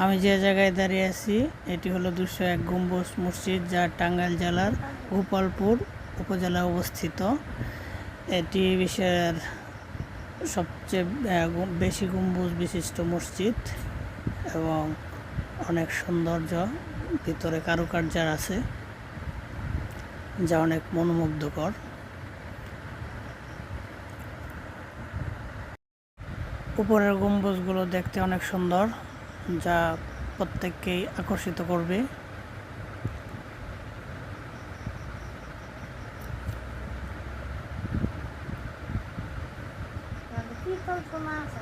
আমি যে জায়গায় দাঁড়িয়ে আছি, এটি হলো দুশো এক গম্বুজ মসজিদ যা টাঙ্গাইল জেলার গোপালপুর উপজেলায় অবস্থিত। এটি বিশ্বের সবচেয়ে বেশি গম্বুজ বিশিষ্ট মসজিদ এবং অনেক সৌন্দর্য, ভিতরে কারুকার্য আছে যা অনেক মনোমুগ্ধকর। উপরের গম্বুজগুলো দেখতে অনেক সুন্দর। যা প্রত্যেককেই আকর্ষিত করবে। কি কল্পনা আছে